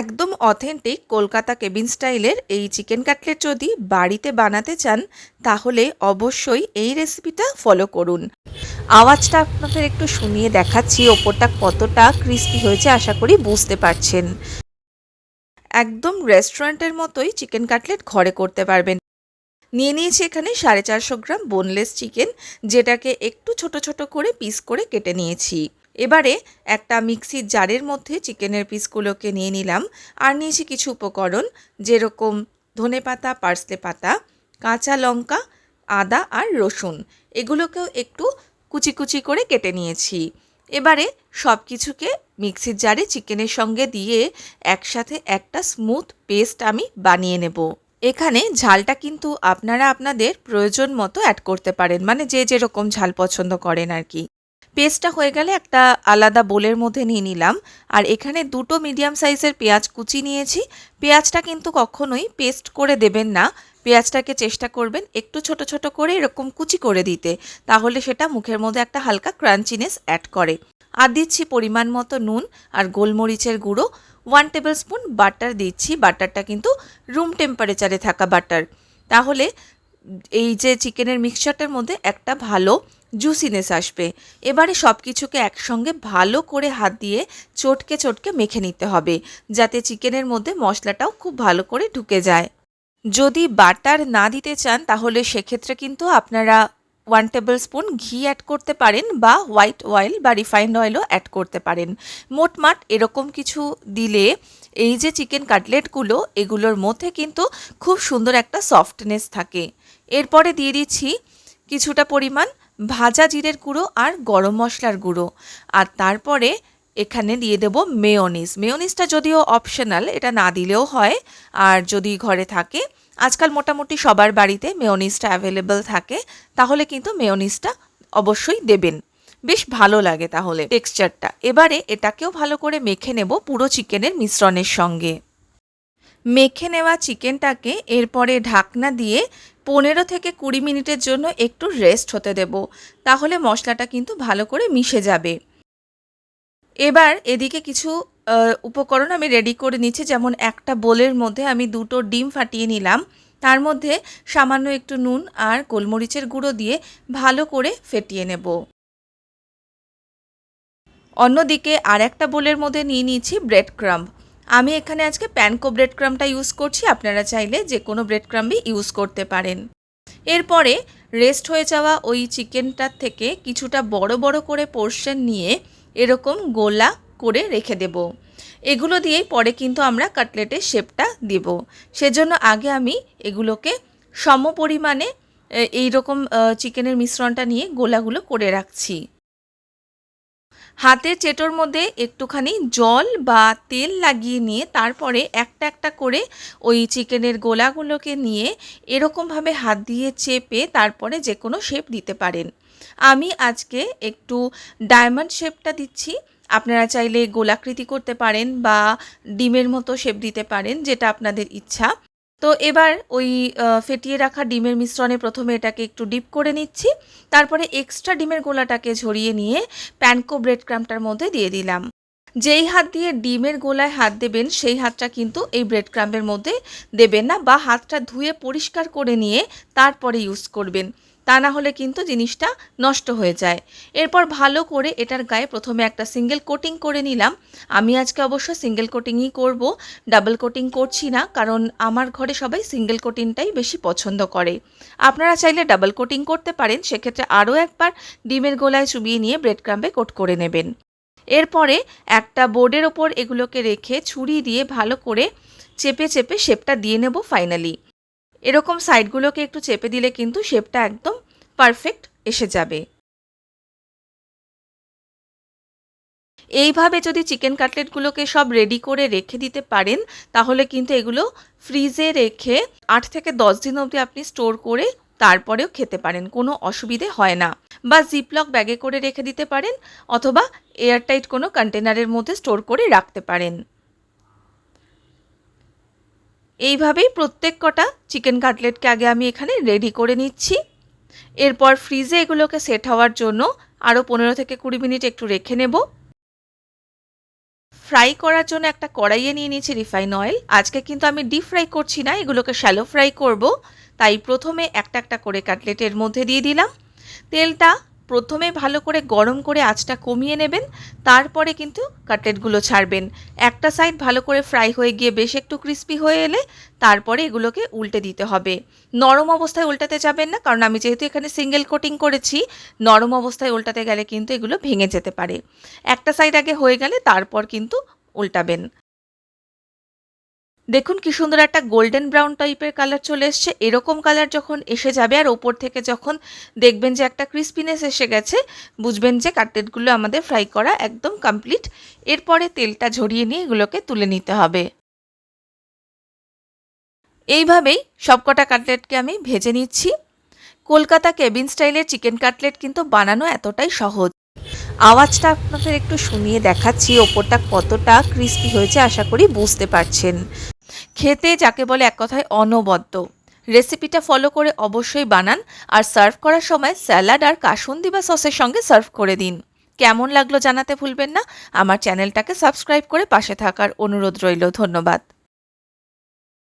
একদম authentic Kolkata cabin স্টাইলের এই চিকেন কাটলেট যদি বাড়িতে বানাতে চান, তাহলে অবশ্যই এই রেসিপিটা ফলো করুন। আওয়াজটা আপনাদের একটু শুনিয়ে দেখাচ্ছি, ওপরটা কতটা ক্রিস্পি হয়েছে আশা করি বুঝতে পারছেন। একদম রেস্টুরেন্টের মতোই চিকেন কাটলেট ঘরে করতে পারবেন। নিয়ে নিয়েছি এখানে সাড়ে চারশো গ্রাম বোনলেস চিকেন যেটাকে একটু ছোট ছোট করে পিস করে কেটে নিয়েছি। এবারে একটা মিক্সির জারের মধ্যে চিকেনের পিসগুলোকে নিয়ে নিলাম। আর নিয়েছি কিছু উপকরণ, যেরকম ধনে পাতা পার্সলে পাতা, কাঁচা লঙ্কা, আদা আর রসুন। এগুলোকেও একটু কুচি কুচি করে কেটে নিয়েছি। এবারে সব কিছুকে মিক্সির জারে চিকেনের সঙ্গে দিয়ে একসাথে একটা স্মুথ পেস্ট আমি বানিয়ে নেব। এখানে ঝালটা কিন্তু আপনারা আপনাদের প্রয়োজন মতো অ্যাড করতে পারেন। মানে যে যেরকম ঝাল পছন্দ করেন আর কি পেস্টটা হয়ে গেলে একটা আলাদা বোলের মধ্যে নিয়ে নিলাম। আর এখানে দুটো মিডিয়াম সাইজের পেঁয়াজ কুচি নিয়েছি। পেঁয়াজটা কিন্তু কখনোই পেস্ট করে দেবেন না। পেঁয়াজটাকে চেষ্টা করবেন একটু ছোট ছোট করে এরকম কুচি করে দিতে। তাহলে সেটা মুখের মধ্যে একটা হালকা ক্রাঞ্চিনেস অ্যাড করে। আর দিচ্ছি পরিমাণ মতো নুন আর গোলমরিচের গুঁড়ো। ওয়ান টেবিল স্পুন বাটার দিচ্ছি। বাটারটা কিন্তু রুম টেম্পারেচারে থাকা বাটার। তাহলে এই যে চিকেনের মিক্সচারটার মধ্যে একটা ভালো জুসিনেস আসবে। এবারে সব কিছুকে একসঙ্গে ভালো করে হাত দিয়ে চটকে চটকে মেখে নিতে হবে, যাতে চিকেনের মধ্যে মশলাটাও খুব ভালো করে ঢুকে যায়। যদি বাটার না দিতে চান, তাহলে সেক্ষেত্রে কিন্তু আপনারা ওয়ান টেবিল স্পুন ঘি অ্যাড করতে পারেন বা হোয়াইট অয়েল বা রিফাইন্ড অয়েলও অ্যাড করতে পারেন। মোটমাট এরকম কিছু দিলে এই যে চিকেন কাটলেটগুলো এগুলোর মধ্যে কিন্তু খুব সুন্দর একটা সফটনেস থাকে। এরপরে দিয়ে দিচ্ছি কিছুটা পরিমাণ ভাজা জিরের গুঁড়ো আর গরম মশলার গুঁড়ো। আর তারপরে এখানে দিয়ে দেব মেয়নিস মেয়নিসটা যদিও অপশনাল এটা না দিলেও হয়। আর যদি ঘরে থাকে, আজকাল মোটামুটি সবার বাড়িতে মেয়নিসটা অ্যাভেলেবেল থাকে, তাহলে কিন্তু মেয়নিসটা অবশ্যই দেবেন। বেশ ভালো লাগে তাহলে টেক্সচারটা এবারে এটাকেও ভালো করে মেখে নেব পুরো চিকেনের মিশ্রণের সঙ্গে। মেখে নেওয়া চিকেনটাকে এরপরে ঢাকনা দিয়ে পনেরো থেকে কুড়ি মিনিটের জন্য একটু রেস্ট হতে দেব। তাহলে মশলাটা কিন্তু ভালো করে মিশে যাবে। এবার এদিকে কিছু উপকরণ আমি রেডি করে নিচ্ছি। যেমন একটা বোলের মধ্যে আমি দুটো ডিম ফাটিয়ে নিলাম। তার মধ্যে সামান্য একটু নুন আর গোলমরিচের গুঁড়ো দিয়ে ভালো করে ফেটিয়ে নেব। অন্যদিকে আর একটা বোলের মধ্যে নিয়ে নিয়েছি ব্রেড ক্রাম্ব আমি এখানে আজকে প্যানকো ব্রেড ক্রামটা ইউজ করছি। আপনারা চাইলে যে কোনো ব্রেড ক্রাম্বই ইউজ করতে পারেন। এরপরে রেস্ট হয়ে যাওয়া ওই চিকেনটার থেকে কিছুটা বড় বড় করে পোর্শন নিয়ে এরকম গোলা করে রেখে দেব। এগুলো দিয়েই পরে কিন্তু আমরা কাটলেটের শেপটা দেব। সেজন্য আগে আমি এগুলোকে সম পরিমাণে এইরকম চিকেনের মিশ্রণটা নিয়ে গোলাগুলো করে রাখছি। হাতের চেটোর মধ্যে একটুখানি জল বা তেল লাগিয়ে নিয়ে তারপরে একটা একটা করে ওই চিকেনের গোলাগুলোকে নিয়ে এরকমভাবে হাত দিয়ে চেপে তারপরে যে কোনো শেপ দিতে পারেন। আমি আজকে একটু ডায়মন্ড শেপটা দিচ্ছি। আপনারা চাইলে গোলাকৃতি করতে পারেন বা ডিমের মতো শেপ দিতে পারেন, যেটা আপনাদের ইচ্ছা। তো এবার ওই ফেটিয়ে রাখা ডিমের মিশ্রণে প্রথমে এটাকে একটু ডিপ করে নিচ্ছি। তারপরে এক্সট্রা ডিমের গোলাটাকে ঝরিয়ে নিয়ে প্যানকো ব্রেড ক্রামটার মধ্যে দিয়ে দিলাম। যেই হাত দিয়ে ডিমের গোলায় হাত দেবেন, সেই হাতটা কিন্তু এই ব্রেড ক্রাম্পের মধ্যে দেবেন না বা হাতটা ধুয়ে পরিষ্কার করে নিয়ে তারপরে ইউজ করবেন। তা না হলে কিন্তু জিনিসটা নষ্ট হয়ে যায়। এরপর ভালো করে এটার গায়ে প্রথমে একটা সিঙ্গেল কোটিং করে নিলাম। আমি আজকে অবশ্য সিঙ্গেল কোটিংই করব ডাবল কোটিং করছি না, কারণ আমার ঘরে সবাই সিঙ্গেল কোটিংটাই বেশি পছন্দ করে। আপনারা চাইলে ডাবল কোটিং করতে পারেন, সেক্ষেত্রে আরও একবার ডিমের গোলায় চুবিয়ে নিয়ে ব্রেড ক্রাম্পে কোট করে নেবেন। এরপরে একটা বোর্ডের ওপর এগুলোকে রেখে ছুরি দিয়ে ভালো করে চেপে চেপে শেপটা দিয়ে নেব ফাইনালি এরকম সাইডগুলোকে একটু চেপে দিলে কিন্তু শেপটা একদম পারফেক্ট এসে যাবে। এইভাবে যদি চিকেন কাটলেটগুলোকে সব রেডি করে রেখে দিতে পারেন, তাহলে কিন্তু এগুলো ফ্রিজে রেখে আট থেকে দশ দিন অবধি আপনি স্টোর করে তারপরেও খেতে পারেন, কোনো অসুবিধে হয় না। বা জিপলক ব্যাগে করে রেখে দিতে পারেন, অথবা এয়ারটাইট কোনো কন্টেনারের মধ্যে স্টোর করে রাখতে পারেন। এইভাবেই প্রত্যেক কটা চিকেন কাটলেটকে আগে আমি এখানে রেডি করে নিচ্ছি। এরপর ফ্রিজে এগুলোকে সেট হওয়ার জন্য আরও পনেরো থেকে কুড়ি মিনিট একটু রেখে নেব। ফ্রাই করার জন্য একটা কড়াইয়ে নিয়ে নিয়েছি রিফাইন অয়েল। আজকে কিন্তু আমি ডিপ ফ্রাই করছি না, এগুলোকে শ্যালো ফ্রাই করব। তাই প্রথমে একটা একটা করে কাটলেটের মধ্যে দিয়ে দিলাম। তেলটা প্রথমে ভালো করে গরম করে আঁচটা কমিয়ে নেবেন, তারপরে কিন্তু কাটলেটগুলো ছাড়বেন। একটা সাইড ভালো করে ফ্রাই হয়ে গিয়ে বেশ একটু ক্রিস্পি হয়ে এলে তারপরে এগুলোকে উল্টে দিতে হবে। নরম অবস্থায় উল্টাতে যাবেন না, কারণ আমি যেহেতু এখানে সিঙ্গেল কোটিং করেছি, নরম অবস্থায় উল্টাতে গেলে কিন্তু এগুলো ভেঙে যেতে পারে। একটা সাইড আগে হয়ে গেলে তারপর কিন্তু উল্টাবেন। দেখুন কি সুন্দর একটা গোল্ডেন ব্রাউন টাইপের কালার চলে এসছে। এরকম কালার যখন এসে যাবে আর ওপর থেকে যখন দেখবেন যে একটা ক্রিস্পিনেস এসে গেছে, বুঝবেন যে কাটলেটগুলো আমাদের ফ্রাই করা একদম কমপ্লিট এরপরে তেলটা ঝরিয়ে নিয়ে এগুলোকে তুলে নিতে হবে। এইভাবেই সবকটা কাটলেটকে আমি ভেজে নিচ্ছি। কলকাতা কেবিন স্টাইলের চিকেন কাটলেট কিন্তু বানানো এতটাই সহজ। আওয়াজটা আপনাদের একটু শুনিয়ে দেখাচ্ছি, ওপরটা কতটা ক্রিস্পি হয়েছে, আশা করি বুঝতে পারছেন। খেতে যাকে বলে এক কথায় অনবদ্য। রেসিপিটা ফলো করে অবশ্যই বানান আর সার্ভ করার সময় স্যালাড আর কাসুন্দি বা সসের সঙ্গে সার্ভ করে দিন। কেমন লাগল জানাতে ভুলবেন না। আমার চ্যানেলটাকে সাবস্ক্রাইব করে পাশে থাকার অনুরোধ রইল। ধন্যবাদ।